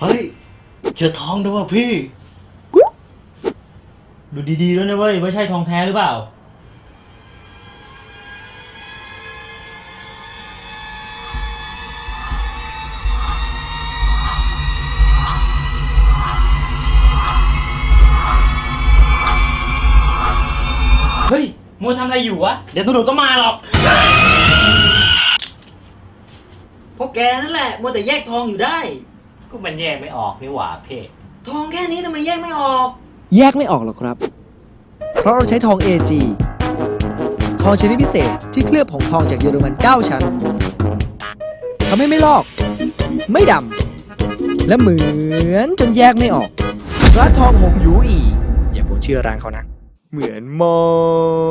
เฮ้ย เจอทองด้วยว่ะพี่ ดูดีๆด้วยนะเว้ยว่าใช่ทองแท้หรือเปล่า เฮ้ย มัวทำอะไรอยู่วะ เดี๋ยวตำรวจก็มาหรอกเพราะแกนั่นแหละมัวแต่แยกทองอยู่ได้ ก็มันแยกไม่ออกนี่หว่าเพ่ทองแค่นี้ทำไมแยกไม่ออก แยกไม่ออกหรอกครับ เพราะเราใช้ทอง AG ทองชนิดพิเศษที่เคลือบผงทองจากเยอรมัน 9 ชั้นทำให้ไม่ลอก ไม่ดำ และเหมือนจนแยกไม่ออกร้านทองหงยูอีอย่าพูดชื่อร้านเขานะ เหมือนมาก